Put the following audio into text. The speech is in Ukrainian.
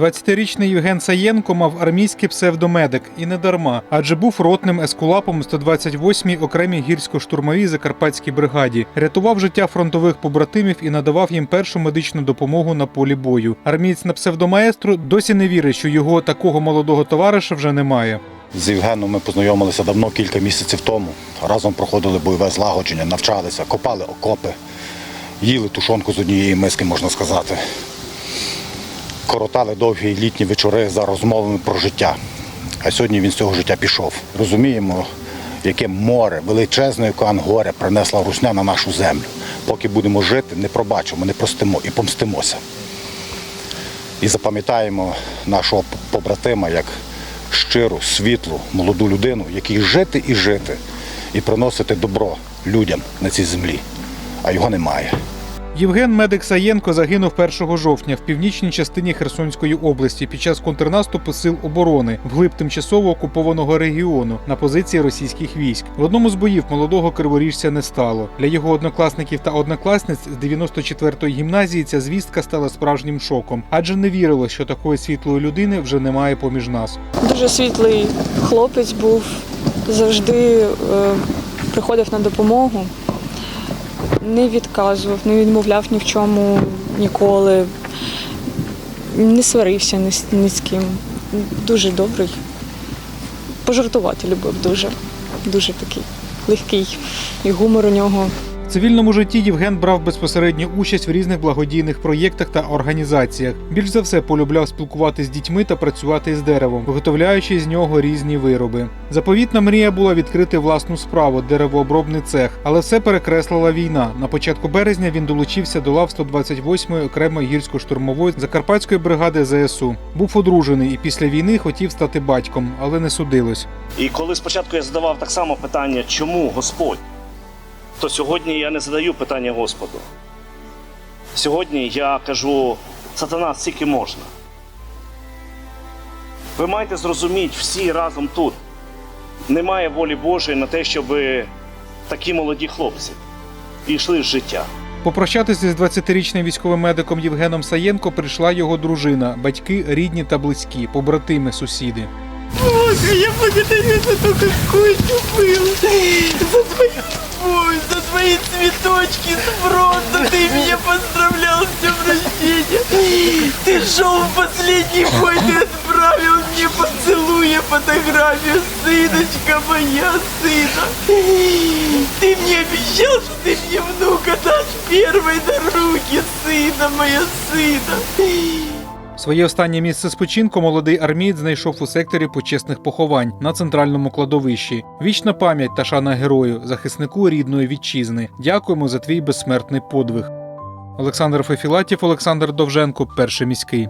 20-річний Євген Саєнко мав армійський псевдомедик і не дарма, адже був ротним ескулапом 128-й окремій гірсько-штурмовій закарпатській бригаді, рятував життя фронтових побратимів і надавав їм першу медичну допомогу на полі бою. Армієць на псевдомаестру досі не вірить, що його такого молодого товариша вже немає. З Євгеном ми познайомилися давно, кілька місяців тому. Разом проходили бойове злагодження, навчалися, копали окопи, їли тушонку з однієї миски, можна сказати. Коротали довгі літні вечори за розмовами про життя. А сьогодні він з цього життя пішов. Розуміємо, яке море, величезне океан горя принесла русня на нашу землю. Поки будемо жити, не пробачимо, не простимо і помстимося. І запам'ятаємо нашого побратима як щиру, світлу, молоду людину, якій жити і жити, і приносити добро людям на цій землі. А його немає. Євген Медик Саєнко загинув 1 жовтня в північній частині Херсонської області під час контрнаступу сил оборони вглиб тимчасово окупованого регіону на позиції російських військ. В одному з боїв молодого криворіжця не стало. Для його однокласників та однокласниць з 94-ї гімназії ця звістка стала справжнім шоком, адже не вірило, що такої світлої людини вже немає поміж нас. Дуже світлий хлопець був, завжди е, приходив на допомогу, не відказував, не відмовляв ні в чому ніколи, не сварився ні з, ні з ким. Дуже добрий. Пожартувати любив дуже. Дуже такий легкий. І гумор у нього. Цивільному житті Євген брав безпосередню участь в різних благодійних проєктах та організаціях. Більш за все полюбляв спілкуватися з дітьми та працювати з деревом, виготовляючи з нього різні вироби. Заповітна мрія була відкрити власну справу деревообробний цех, але все перекреслила війна. На початку березня він долучився до лав 128-ї окремої гірсько-штурмової закарпатської бригади ЗСУ. Був одружений і після війни хотів стати батьком, але не судилось. І коли спочатку я задавав так само питання, чому Господь, то сьогодні я не задаю питання Господу. Сьогодні я кажу, сатана, скільки можна. Ви маєте зрозуміти всі разом тут. Немає волі Божої на те, щоб такі молоді хлопці йшли з життя. Попрощатися з 20-річним військовим медиком Євгеном Саєнко прийшла його дружина, батьки, рідні та близькі, побратими, сусіди. Боже, я благодарю за то, какой ты был. За твои цветочки с бронза. Ты меня поздравлял с днем рождения. Ты шел в последний бой, ты отправил мне поцелуя фотографию сыночка моя, сына. Ты мне обещал, что ты мне внука дашь первой на руки, сына моя, сына. Своє останнє місце спочинку молодий армієць знайшов у секторі почесних поховань на центральному кладовищі. Вічна пам'ять та шана герою, захиснику рідної вітчизни. Дякуємо за твій безсмертний подвиг. Олександр Фефілатів, Олександр Довженко, перший міський.